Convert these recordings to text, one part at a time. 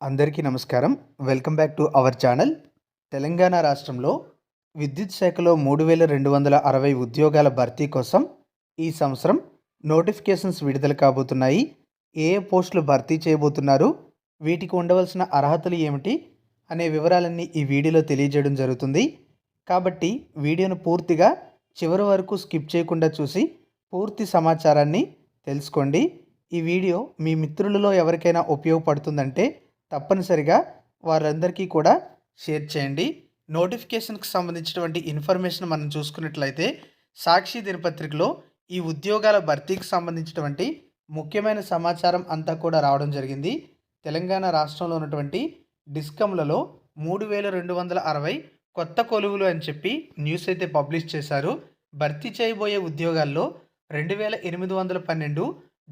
అందరికీ నమస్కారం. Welcome back to our channel. Telangana రాష్ట్రంలో విద్యుత్ శాఖలో మూడు వేల రెండు వందల అరవై ఉద్యోగాల భర్తీ కోసం ఈ సంవత్సరం నోటిఫికేషన్స్ విడుదల కాబోతున్నాయి. ఏ ఏ పోస్టులు భర్తీ చేయబోతున్నారు? వీటికి ఉండవలసిన అర్హతలు ఏమిటి? అనే వివరాలన్నీ ఈ వీడియోలో తెలియజేయడం జరుగుతుంది. కాబట్టి వీడియోను పూర్తిగా చివరి వరకు స్కిప్ చేయకుండా చూసి పూర్తి సమాచారాన్ని తెలుసుకోండి. ఈ వీడియో మీ మిత్రులలో ఎవరికైనా ఉపయోగపడుతుందంటే తప్పనిసరిగా వారందరికీ కూడా షేర్ చేయండి. నోటిఫికేషన్కి సంబంధించినటువంటి ఇన్ఫర్మేషన్ మనం చూసుకున్నట్లయితే సాక్షి దినపత్రికలో ఈ ఉద్యోగాల భర్తీకి సంబంధించినటువంటి ముఖ్యమైన సమాచారం అంతా కూడా రావడం జరిగింది. తెలంగాణ రాష్ట్రంలో ఉన్నటువంటి డిస్కమ్లలో మూడు వేల రెండు వందల అరవై కొత్త కొలువులు అని చెప్పి న్యూస్ అయితే పబ్లిష్ చేశారు. భర్తీ చేయబోయే ఉద్యోగాల్లో రెండు వేల ఎనిమిది వందల పన్నెండు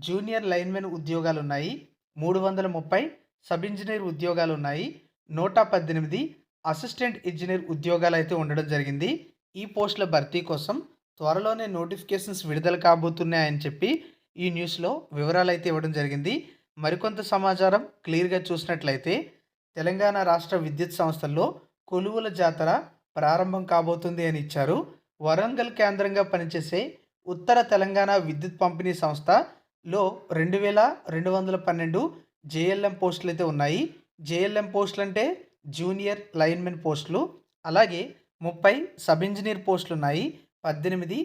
జూనియర్ లైన్మెన్ ఉద్యోగాలు ఉన్నాయి మూడు వందల ముప్పై సబ్ ఇంజనీర్ ఉద్యోగాలు ఉన్నాయి నూట పద్దెనిమిది అసిస్టెంట్ ఇంజనీర్ ఉద్యోగాలు అయితే ఉండడం జరిగింది. ఈ పోస్టుల భర్తీ కోసం త్వరలోనే నోటిఫికేషన్స్ విడుదల కాబోతున్నాయని చెప్పి ఈ న్యూస్లో వివరాలు అయితే ఇవ్వడం జరిగింది. మరికొంత సమాచారం క్లియర్గా చూసినట్లయితే తెలంగాణ రాష్ట్ర విద్యుత్ సంస్థల్లో కొలువుల జాతర ప్రారంభం కాబోతుంది అని ఇచ్చారు. వరంగల్ కేంద్రంగా పనిచేసే ఉత్తర తెలంగాణ విద్యుత్ పంపిణీ సంస్థలో రెండు వేల రెండు వందల పన్నెండు జేఎల్ఎం పోస్టులు అయితే ఉన్నాయి. జేఎల్ఎం పోస్టులు అంటే జూనియర్ లైన్మెన్ పోస్టులు అలాగే ముప్పై సబ్ ఇంజనీర్ పోస్టులు ఉన్నాయి. పద్దెనిమిది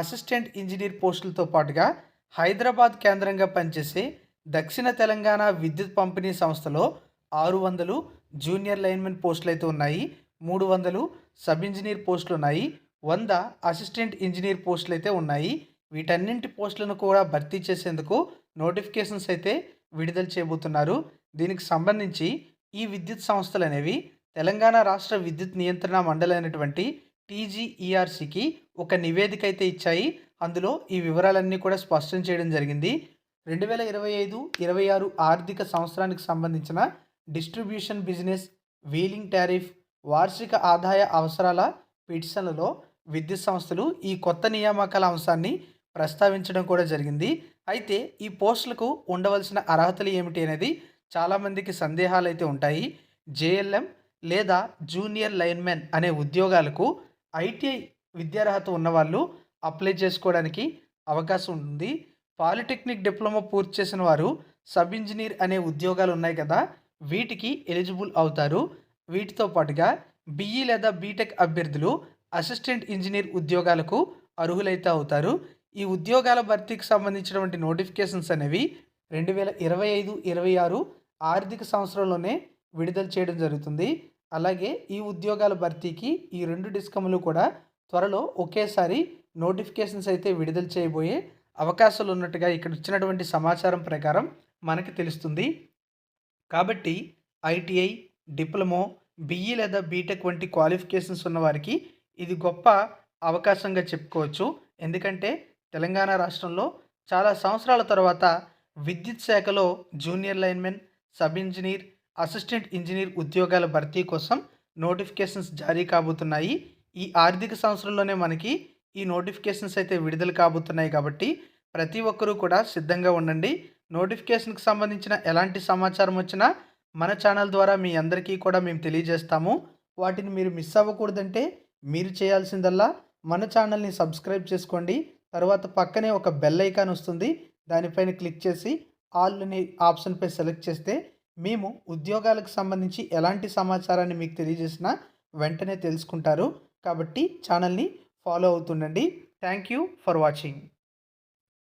అసిస్టెంట్ ఇంజనీర్ పోస్టులతో పాటుగా హైదరాబాద్ కేంద్రంగా పనిచేసే దక్షిణ తెలంగాణ విద్యుత్ పంపిణీ సంస్థలో ఆరు వందలు జూనియర్ లైన్మెన్ పోస్టులు అయితే ఉన్నాయి. మూడు వందలు సబ్ ఇంజనీర్ పోస్టులు ఉన్నాయి. వంద అసిస్టెంట్ ఇంజనీర్ పోస్టులు అయితే ఉన్నాయి. వీటన్నింటి పోస్టులను కూడా భర్తీ చేసేందుకు నోటిఫికేషన్స్ అయితే విడుదల చేయబోతున్నారు. దీనికి సంబంధించి ఈ విద్యుత్ సంస్థలు అనేవి తెలంగాణ రాష్ట్ర విద్యుత్ నియంత్రణ మండలి అయినటువంటి టీజీఈఆర్సీకి ఒక నివేదిక అయితే ఇచ్చాయి. అందులో ఈ వివరాలన్నీ కూడా స్పష్టం చేయడం జరిగింది. రెండు వేల ఇరవై ఐదు ఇరవై ఆరు ఆర్థిక సంవత్సరానికి సంబంధించిన డిస్ట్రిబ్యూషన్ బిజినెస్ వీలింగ్ టారిఫ్ వార్షిక ఆదాయ అవసరాల పిటిషన్లలో విద్యుత్ సంస్థలు ఈ కొత్త నియామకాల అంశాన్ని ప్రస్తావించడం కూడా జరిగింది. అయితే ఈ పోస్టులకు ఉండవలసిన అర్హతలు ఏమిటి అనేది చాలామందికి సందేహాలు అయితే ఉంటాయి. జేఎల్ఎం లేదా జూనియర్ లైన్మెన్ అనే ఉద్యోగాలకు ఐటీఐ విద్యార్హత ఉన్నవాళ్ళు అప్లై చేసుకోవడానికి అవకాశం ఉంది. పాలిటెక్నిక్ డిప్లొమా పూర్తి చేసిన వారు సబ్ ఇంజనీర్ అనే ఉద్యోగాలు ఉన్నాయి కదా వీటికి ఎలిజిబుల్ అవుతారు. వీటితో పాటుగా బిఈ లేదా బీటెక్ అభ్యర్థులు అసిస్టెంట్ ఇంజనీర్ ఉద్యోగాలకు అర్హులైతే అవుతారు. ఈ ఉద్యోగాల భర్తీకి సంబంధించినటువంటి నోటిఫికేషన్స్ అనేవి రెండు వేల ఇరవై ఐదు ఇరవై ఆరు ఆర్థిక సంవత్సరంలోనే విడుదల చేయడం జరుగుతుంది. అలాగే ఈ ఉద్యోగాల భర్తీకి ఈ రెండు డిస్కములు కూడా త్వరలో ఒకేసారి నోటిఫికేషన్స్ అయితే విడుదల చేయబోయే అవకాశాలు ఉన్నట్టుగా ఇక్కడ ఇచ్చినటువంటి సమాచారం ప్రకారం మనకి తెలుస్తుంది. కాబట్టి ఐటీఐ డిప్లొమో బిఈ లేదా బీటెక్ వంటి క్వాలిఫికేషన్స్ ఉన్న వారికి ఇది గొప్ప అవకాశంగా చెప్పుకోవచ్చు. ఎందుకంటే తెలంగాణ రాష్ట్రంలో చాలా సంవత్సరాల తర్వాత విద్యుత్ శాఖలో junior linemen sub engineer assistant engineer ఉద్యోగాల భర్తీ కోసం నోటిఫికేషన్స్ జారీ కాబోతున్నాయి. ఈ ఆర్థిక సంవత్సరంలోనే మనకి ఈ నోటిఫికేషన్స్ అయితే విడుదల కాబోతున్నాయి కాబట్టి ప్రతి ఒక్కరూ కూడా సిద్ధంగా ఉండండి. నోటిఫికేషన్కి సంబంధించిన ఎలాంటి సమాచారం వచ్చినా మన ఛానల్ ద్వారా మీ అందరికీ కూడా మేము తెలియజేస్తాము. వాటిని మీరు మిస్ అవ్వకూడదంటే మీరు చేయాల్సిందల్లా మన ఛానల్ని సబ్స్క్రైబ్ చేసుకోండి. తర్వాత పక్కనే ఒక బెల్ ఐకాన్ వస్తుంది. దానిపైన క్లిక్ చేసి ఆల్ అనే ఆప్షన్పై సెలెక్ట్ చేస్తే మేము ఉద్యోగాలకు సంబంధించి ఎలాంటి సమాచారాన్ని మీకు తెలియజేసినా వెంటనే తెలుసుకుంటారు. కాబట్టి ఛానల్ని follow అవుతుండండి. Thank you for watching.